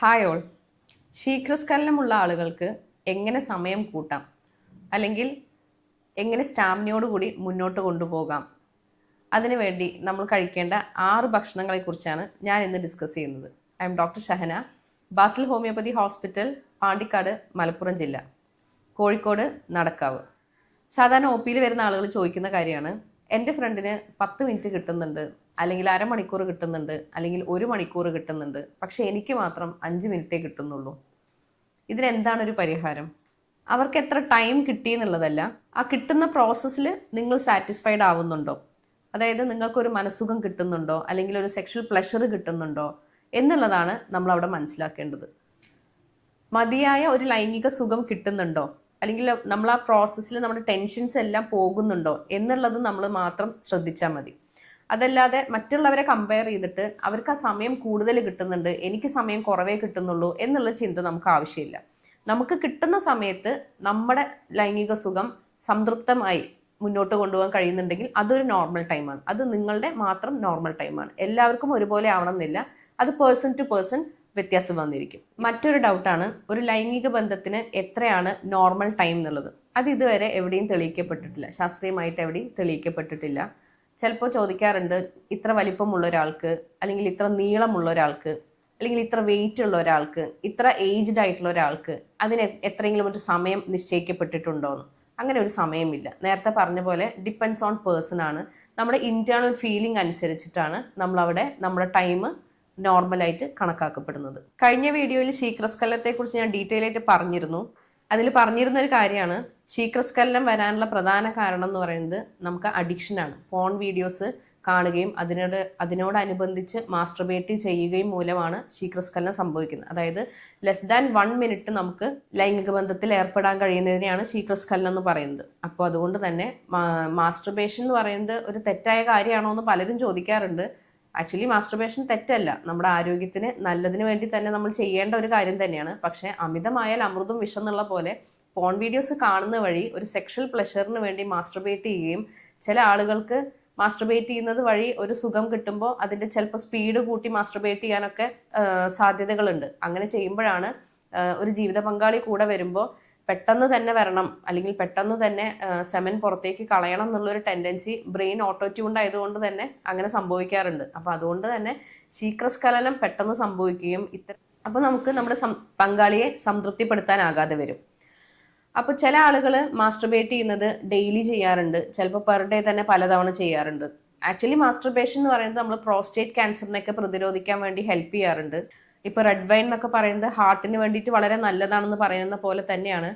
Hi all ശീഘ്രസ്ഖലനമുള്ള ആളുകൾക്ക് എങ്ങനെ സമയം കൂട്ടാം? അല്ലെങ്കിൽ എങ്ങനെ സ്റ്റാമിനയോടുകൂടി മുന്നോട്ട് കൊണ്ടുപോകാം? അതിനുവേണ്ടി നമ്മൾ കഴിക്കേണ്ട ആറ് ഭക്ഷണങ്ങളെക്കുറിച്ചാണ് ഞാൻ ഇന്ന് ഡിസ്കസ് ചെയ്യുന്നത്. I'm doctor Shahana Basil homeopathy hospital Pandikkad Malappuram ജില്ല. കോഴിക്കോട് നടക്കാവ്. സാധാരണ ഒ പിയിൽ വരുന്ന ആളുകൾ ചോദിക്കുന്ന കാര്യമാണ് എന്റെ ഫ്രണ്ടിന് പത്ത് മിനിറ്റ് കിട്ടുന്നുണ്ട് അല്ലെങ്കിൽ അരമണിക്കൂർ കിട്ടുന്നുണ്ട് അല്ലെങ്കിൽ ഒരു മണിക്കൂർ കിട്ടുന്നുണ്ട് പക്ഷെ എനിക്ക് മാത്രം അഞ്ച് മിനിറ്റേ കിട്ടുന്നുള്ളൂ. ഇതിനെന്താണ് ഒരു പരിഹാരം? അവർക്ക് എത്ര ടൈം കിട്ടി എന്നുള്ളതല്ല ആ കിട്ടുന്ന പ്രോസസ്സിൽ നിങ്ങൾ സാറ്റിസ്ഫൈഡ് ആവുന്നുണ്ടോ? അതായത് നിങ്ങൾക്കൊരു മനസ്സുഖം കിട്ടുന്നുണ്ടോ അല്ലെങ്കിൽ ഒരു സെക്ഷൽ പ്ലഷർ കിട്ടുന്നുണ്ടോ എന്നുള്ളതാണ് നമ്മൾ അവിടെ മനസ്സിലാക്കേണ്ടത്. മതിയായ ഒരു ലൈംഗിക സുഖം കിട്ടുന്നുണ്ടോ? അല്ലെങ്കിൽ നമ്മൾ ആ പ്രോസസ്സിൽ നമ്മുടെ ടെൻഷൻസ് എല്ലാം പോകുന്നുണ്ടോ എന്നുള്ളത് നമ്മൾ മാത്രം ശ്രദ്ധിച്ചാൽ മതി. അതല്ലാതെ മറ്റുള്ളവരെ കമ്പയർ ചെയ്തിട്ട് അവർക്ക് ആ സമയം കൂടുതൽ കിട്ടുന്നുണ്ട് എനിക്ക് സമയം കുറവേ കിട്ടുന്നുള്ളൂ എന്നുള്ള ചിന്ത നമുക്ക് ആവശ്യമില്ല. നമുക്ക് കിട്ടുന്ന സമയത്ത് നമ്മുടെ ലൈംഗിക സുഖം സംതൃപ്തമായി മുന്നോട്ട് കൊണ്ടുപോകാൻ കഴിയുന്നുണ്ടെങ്കിൽ അതൊരു നോർമൽ ടൈമാണ് അത് നിങ്ങളുടെ മാത്രം നോർമൽ ടൈമാണ് എല്ലാവർക്കും ഒരുപോലെ ആവണമെന്നില്ല. അത് പേഴ്സൺ ടു പേഴ്സൺ വ്യത്യാസം വന്നിരിക്കും. മറ്റൊരു ഡൗട്ടാണ് ഒരു ലൈംഗിക ബന്ധത്തിന് എത്രയാണ് നോർമൽ ടൈം എന്നുള്ളത്. അത് ഇതുവരെ എവിടെയും തെളിയിക്കപ്പെട്ടിട്ടില്ല. ശാസ്ത്രീയമായിട്ട് എവിടെയും തെളിയിക്കപ്പെട്ടിട്ടില്ല. ചിലപ്പോൾ ചോദിക്കാറുണ്ട് ഇത്ര വലിപ്പമുള്ള ഒരാൾക്ക് അല്ലെങ്കിൽ ഇത്ര നീളമുള്ള ഒരാൾക്ക് അല്ലെങ്കിൽ ഇത്ര വെയിറ്റ് ഉള്ള ഒരാൾക്ക് ഇത്ര ഏജ്ഡ് ആയിട്ടുള്ള ഒരാൾക്ക് അതിന് എത്രയെങ്കിലും ഒരു സമയം നിശ്ചയിക്കപ്പെട്ടിട്ടുണ്ടോ എന്ന് അങ്ങനെ ഒരു സമയമില്ല. നേരത്തെ പറഞ്ഞ പോലെ ഡിപ്പെൻസ് ഓൺ പേഴ്സൺ ആണ്. നമ്മുടെ ഇന്റേണൽ ഫീലിംഗ് അനുസരിച്ചിട്ടാണ് നമ്മളവിടെ നമ്മുടെ ടൈം നോർമലായിട്ട് കണക്കാക്കപ്പെടുന്നത്. കഴിഞ്ഞ വീഡിയോയിൽ ശീക്രസ്കലത്തെക്കുറിച്ച് ഞാൻ ഡീറ്റെയിൽ ആയിട്ട് പറഞ്ഞിരുന്നു. അതിൽ പറഞ്ഞിരുന്ന ഒരു കാര്യമാണ് ശീക്രസ്കലനം വരാനുള്ള പ്രധാന കാരണം എന്ന് പറയുന്നത് നമുക്ക് അഡിക്ഷനാണ് ഫോൺ വീഡിയോസ് കാണുകയും അതിനോട് അതിനോടനുബന്ധിച്ച് മാസ്റ്റർബേറ്റ് ചെയ്യുകയും മൂലമാണ് ശീക്രസ്കലനം സംഭവിക്കുന്നത്. അതായത് ലെസ് ദാൻ വൺ മിനിറ്റ് നമുക്ക് ലൈംഗിക ബന്ധത്തിൽ ഏർപ്പെടാൻ കഴിയുന്നതിനെയാണ് ശീക്രസ്കലനം എന്ന് പറയുന്നത്. അപ്പോൾ അതുകൊണ്ട് തന്നെ മാസ്റ്റർബേഷൻ എന്ന് പറയുന്നത് ഒരു തെറ്റായ കാര്യമാണോ എന്ന് പലരും ചോദിക്കാറുണ്ട്. ആക്ച്വലി മാസ്റ്റർബേഷൻ തെറ്റല്ല. നമ്മുടെ ആരോഗ്യത്തിന് നല്ലതിന് വേണ്ടി തന്നെ നമ്മൾ ചെയ്യേണ്ട ഒരു കാര്യം തന്നെയാണ്. പക്ഷേ അമിതമായാൽ അമൃതും വിഷം എന്നുള്ള പോലെ ഫോൺ വീഡിയോസ് കാണുന്ന വഴി ഒരു സെക്ഷൽ പ്ലഷറിന് വേണ്ടി മാസ്റ്റർബേറ്റ് ചെയ്യുകയും ചില ആളുകൾക്ക് മാസ്റ്റർബേറ്റ് ചെയ്യുന്നത് വഴി ഒരു സുഖം കിട്ടുമ്പോൾ അതിന്റെ ചിലപ്പോൾ സ്പീഡ് കൂട്ടി മാസ്റ്റർബേറ്റ് ചെയ്യാനൊക്കെ സാധ്യതകളുണ്ട്. അങ്ങനെ ചെയ്യുമ്പോഴാണ് ഒരു ജീവിത പങ്കാളി കൂടെ വരുമ്പോൾ പെട്ടെന്ന് തന്നെ വരണം. അല്ലെങ്കിൽ പെട്ടെന്ന് തന്നെ സെമൻ പുറത്തേക്ക് കളയണം എന്നുള്ളൊരു ടെൻഡൻസി ബ്രെയിൻ ഓട്ടോ ട്യൂൺഡ് ആയതുകൊണ്ട് തന്നെ അങ്ങനെ സംഭവിക്കാറുണ്ട്. അപ്പോൾ അതുകൊണ്ട് തന്നെ ശീക്രസ്ഖലനം പെട്ടെന്ന് സംഭവിക്കുകയും ഇത്തരം അപ്പോൾ നമുക്ക് നമ്മുടെ പങ്കാളിയെ സംതൃപ്തിപ്പെടുത്താനാകാതെ വരും. അപ്പോൾ ചില ആളുകൾ മാസ്റ്റർബേറ്റ് ചെയ്യുന്നത് ഡെയിലി ചെയ്യാറുണ്ട്. ചിലപ്പോൾ പെർ ഡേ തന്നെ പലതവണ ചെയ്യാറുണ്ട്. ആക്ച്വലി മാസ്റ്റർബേഷൻ എന്ന് പറയുന്നത് നമ്മൾ പ്രോസ്റ്റേറ്റ് ക്യാൻസറിനെയൊക്കെ പ്രതിരോധിക്കാൻ വേണ്ടി ഹെൽപ്പ് ചെയ്യാറുണ്ട്. ഇപ്പൊ റെഡ് വൈൻ എന്നൊക്കെ പറയുന്നത് ഹാർട്ടിന് വേണ്ടിയിട്ട് വളരെ നല്ലതാണെന്ന് പറയുന്ന പോലെ തന്നെയാണ്.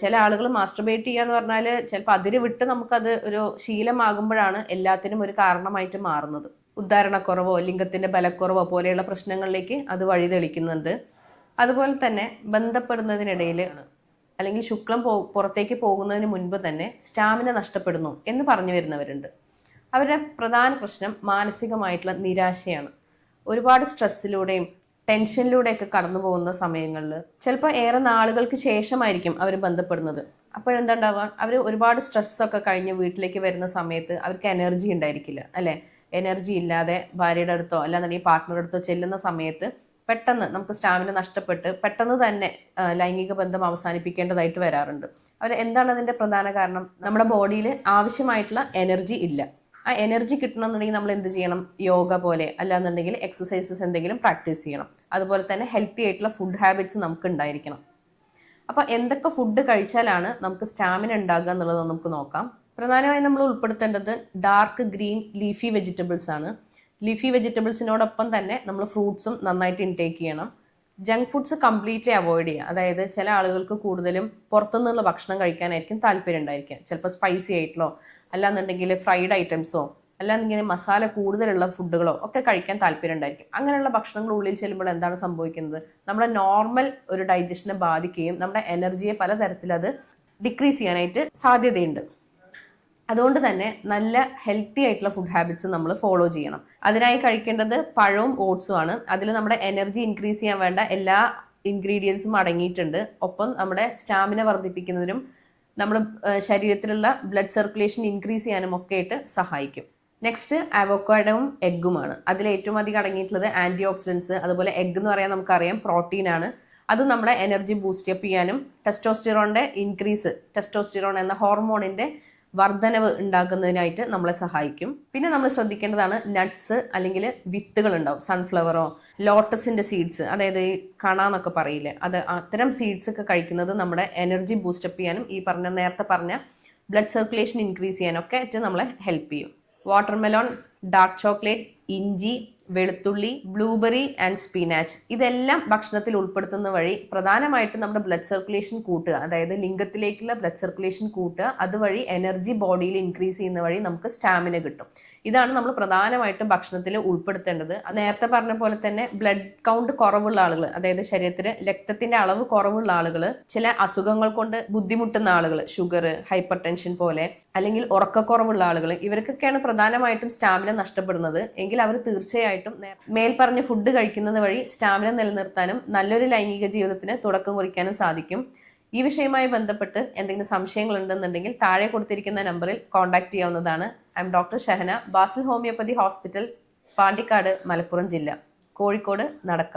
ചില ആളുകൾ മാസ്റ്റർബേറ്റ് ചെയ്യാന്ന് പറഞ്ഞാൽ ചിലപ്പോൾ അതിര് വിട്ട് നമുക്കത് ഒരു ശീലമാകുമ്പോഴാണ് എല്ലാത്തിനും ഒരു കാരണമായിട്ട് മാറുന്നത്. ഉദ്ധാരണക്കുറവോ ലിംഗത്തിന്റെ ബലക്കുറവോ പോലെയുള്ള പ്രശ്നങ്ങളിലേക്ക് അത് വഴിതെളിക്കുന്നുണ്ട് അതുപോലെ തന്നെ ബന്ധപ്പെടുന്നതിനിടയിൽ അല്ലെങ്കിൽ ശുക്ലം പോ പുറത്തേക്ക് പോകുന്നതിന് മുൻപ് തന്നെ സ്റ്റാമിന നഷ്ടപ്പെടുന്നു എന്ന് പറഞ്ഞു വരുന്നവരുണ്ട്. അവരുടെ പ്രധാന പ്രശ്നം മാനസികമായിട്ടുള്ള നിരാശയാണ്. ഒരുപാട് സ്ട്രെസ്സിലൂടെയും ടെൻഷനിലൂടെയൊക്കെ കടന്നു പോകുന്ന സമയങ്ങളിൽ ചിലപ്പോൾ ഏറെ നാളുകൾക്ക് ശേഷമായിരിക്കും അവർ ബന്ധപ്പെടുന്നത്. അപ്പോൾ എന്താ ഉണ്ടാവുക അവർ ഒരുപാട് സ്ട്രെസ്സൊക്കെ കഴിഞ്ഞ് വീട്ടിലേക്ക് വരുന്ന സമയത്ത് അവർക്ക് എനർജി ഉണ്ടായിരിക്കില്ല അല്ലേ? എനർജി ഇല്ലാതെ ഭാര്യയുടെ അടുത്തോ അല്ലാന്നുണ്ടെങ്കിൽ പാർട്ട്ണറുടെ അടുത്തോ ചെല്ലുന്ന സമയത്ത് പെട്ടെന്ന് നമുക്ക് സ്റ്റാമിന നഷ്ടപ്പെട്ട് പെട്ടെന്ന് തന്നെ ലൈംഗിക ബന്ധം അവസാനിപ്പിക്കേണ്ടതായിട്ട് വരാറുണ്ട്. അവർ എന്താണ് അതിന്റെ പ്രധാന കാരണം? നമ്മുടെ ബോഡിയിൽ ആവശ്യമായിട്ടുള്ള എനർജി ഇല്ല. ആ എനർജി കിട്ടണമെന്നുണ്ടെങ്കിൽ നമ്മൾ എന്ത് ചെയ്യണം? യോഗ പോലെ അല്ലാന്നുണ്ടെങ്കിൽ എക്സസൈസസ് എന്തെങ്കിലും പ്രാക്ടീസ് ചെയ്യണം. അതുപോലെ തന്നെ ഹെൽത്തി ആയിട്ടുള്ള ഫുഡ് ഹാബിറ്റ്സ് നമുക്ക് ഉണ്ടായിരിക്കണം. അപ്പോൾ എന്തൊക്കെ ഫുഡ് കഴിച്ചാലാണ് നമുക്ക് സ്റ്റാമിന ഉണ്ടാകുക എന്നുള്ളത് നമുക്ക് നോക്കാം. പ്രധാനമായും നമ്മൾ ഉൾപ്പെടുത്തേണ്ടത് ഡാർക്ക് ഗ്രീൻ ലീഫി വെജിറ്റബിൾസ് ആണ്. ലീഫി വെജിറ്റബിൾസിനോടൊപ്പം തന്നെ നമ്മൾ ഫ്രൂട്ട്സും നന്നായിട്ട് ഇൻടേക്ക് ചെയ്യണം. ജങ്ക് ഫുഡ്സ് കംപ്ലീറ്റ്ലി അവോയ്ഡ് ചെയ്യുക. അതായത് ചില ആളുകൾക്ക് കൂടുതലും പുറത്തുനിന്നുള്ള ഭക്ഷണം കഴിക്കാനായിരിക്കും താല്പര്യം ഉണ്ടായിരിക്കുക. ചിലപ്പോൾ സ്പൈസി ആയിട്ടുള്ളോ അല്ലാന്നുണ്ടെങ്കിൽ ഫ്രൈഡ് ഐറ്റംസോ അല്ലാന്നുണ്ടെങ്കിൽ മസാല കൂടുതലുള്ള ഫുഡുകളോ ഒക്കെ കഴിക്കാൻ താല്പര്യം ഉണ്ടായിരിക്കും. അങ്ങനെയുള്ള ഭക്ഷണങ്ങൾ ഉള്ളിൽ ചെല്ലുമ്പോൾ എന്താണ് സംഭവിക്കുന്നത്? നമ്മുടെ നോർമൽ ഒരു ഡൈജഷനെ ബാധിക്കുകയും നമ്മുടെ എനർജിയെ പലതരത്തിൽ അത് ഡിക്രീസ് ചെയ്യാനായിട്ട് സാധ്യതയുണ്ട്. അതുകൊണ്ട് തന്നെ നല്ല ഹെൽത്തി ആയിട്ടുള്ള ഫുഡ് ഹാബിറ്റ്സ് നമ്മൾ ഫോളോ ചെയ്യണം. അതിനായി കഴിക്കേണ്ടത് പഴവും ഓട്സും ആണ്. അതിൽ നമ്മുടെ എനർജി ഇൻക്രീസ് ചെയ്യാൻ വേണ്ട എല്ലാ ഇൻഗ്രീഡിയൻസും അടങ്ങിയിട്ടുണ്ട്. ഒപ്പം നമ്മുടെ സ്റ്റാമിന വർദ്ധിപ്പിക്കുന്നതിനും നമ്മുടെ ശരീരത്തിലുള്ള ബ്ലഡ് സർക്കുലേഷൻ ഇൻക്രീസ് ചെയ്യാനും ഒക്കെ ആയിട്ട് സഹായിക്കും നെക്സ്റ്റ് അവോക്കാഡവും എഗ്ഗുമാണ് അതിൽ ഏറ്റവും അധികം അടങ്ങിയിട്ടുള്ളത് ആന്റി ഓക്സിഡൻസ് അതുപോലെ എഗ്ഗ് എന്ന് പറയാൻ നമുക്കറിയാം പ്രോട്ടീൻ ആണ്. അത് നമ്മുടെ എനർജി ബൂസ്റ്റപ്പ് ചെയ്യാനും ടെസ്റ്റോസ്റ്റിറോണിന്റെ ഇൻക്രീസ് ടെസ്റ്റോസ്റ്റിറോൺ എന്ന ഹോർമോണിന്റെ വർധനവ് ഉണ്ടാക്കുന്നതിനായിട്ട് നമ്മളെ സഹായിക്കും. പിന്നെ നമ്മൾ ശ്രദ്ധിക്കേണ്ടതാണ് നട്ട്സ് അല്ലെങ്കിൽ വിത്തുകൾ ഉണ്ടാവും സൺഫ്ലവറോ ലോട്ടസിന്റെ സീഡ്സ് അതായത് ഈ കണാന്നൊക്കെ പറയില്ലേ? അത് അത്തരം സീഡ്സ് ഒക്കെ കഴിക്കുന്നത് നമ്മുടെ എനർജി ബൂസ്റ്റപ്പ് ചെയ്യാനും ഈ പറഞ്ഞ നേരത്തെ പറഞ്ഞ ബ്ലഡ് സർക്കുലേഷൻ ഇൻക്രീസ് ചെയ്യാനൊക്കെ ആയിട്ട് നമ്മളെ ഹെൽപ്പ് ചെയ്യും. വാട്ടർമെലോൺ ഡാർക്ക് ചോക്ലേറ്റ് ഇഞ്ചി വെളുത്തുള്ളി ബ്ലൂബെറി ആൻഡ് സ്പിനാച്ച് ഇതെല്ലാം ഭക്ഷണത്തിൽ ഉൾപ്പെടുത്തുന്ന വഴി പ്രധാനമായിട്ടും നമ്മുടെ ബ്ലഡ് സർക്കുലേഷൻ കൂട്ടുക. അതായത് ലിംഗത്തിലേക്കുള്ള ബ്ലഡ് സർക്കുലേഷൻ കൂട്ടുക. അതുവഴി എനർജി ബോഡിയിൽ ഇൻക്രീസ് ചെയ്യുന്ന വഴി നമുക്ക് സ്റ്റാമിന കിട്ടും. ഇതാണ് നമ്മൾ പ്രധാനമായിട്ടും ഭക്ഷണത്തിൽ ഉൾപ്പെടുത്തേണ്ടത്. നേരത്തെ പറഞ്ഞ പോലെ തന്നെ ബ്ലഡ് കൗണ്ട് കുറവുള്ള ആളുകൾ അതായത് ശരീരത്തിൽ രക്തത്തിന്റെ അളവ് കുറവുള്ള ആളുകൾ ചില അസുഖങ്ങൾ കൊണ്ട് ബുദ്ധിമുട്ടുന്ന ആളുകൾ ഷുഗർ ഹൈപ്പർ ടെൻഷൻ പോലെ അല്ലെങ്കിൽ ഉറക്കക്കുറവുള്ള ആളുകൾ ഇവർക്കൊക്കെയാണ് പ്രധാനമായിട്ടും സ്റ്റാമിന നഷ്ടപ്പെടുന്നത്. എങ്കിൽ അവർ തീർച്ചയായിട്ടും നേ- മേൽപ്പറഞ്ഞ ഫുഡ് കഴിക്കുന്നത് വഴി സ്റ്റാമിന നിലനിർത്താനും നല്ലൊരു ലൈംഗിക ജീവിതത്തിന് തുടക്കം കുറിക്കാനും സാധിക്കും. ഈ വിഷയവുമായി ബന്ധപ്പെട്ട് എന്തെങ്കിലും സംശയങ്ങൾ ഉണ്ടെന്നുണ്ടെങ്കിൽ താഴെ കൊടുത്തിരിക്കുന്ന നമ്പറിൽ കോൺടാക്ട് ചെയ്യാവുന്നതാണ്. I'm doctor Shahana. Basil homeopathy hospital Pandikkad Malappuram ജില്ല. കോഴിക്കോട് നടക്കാവ്.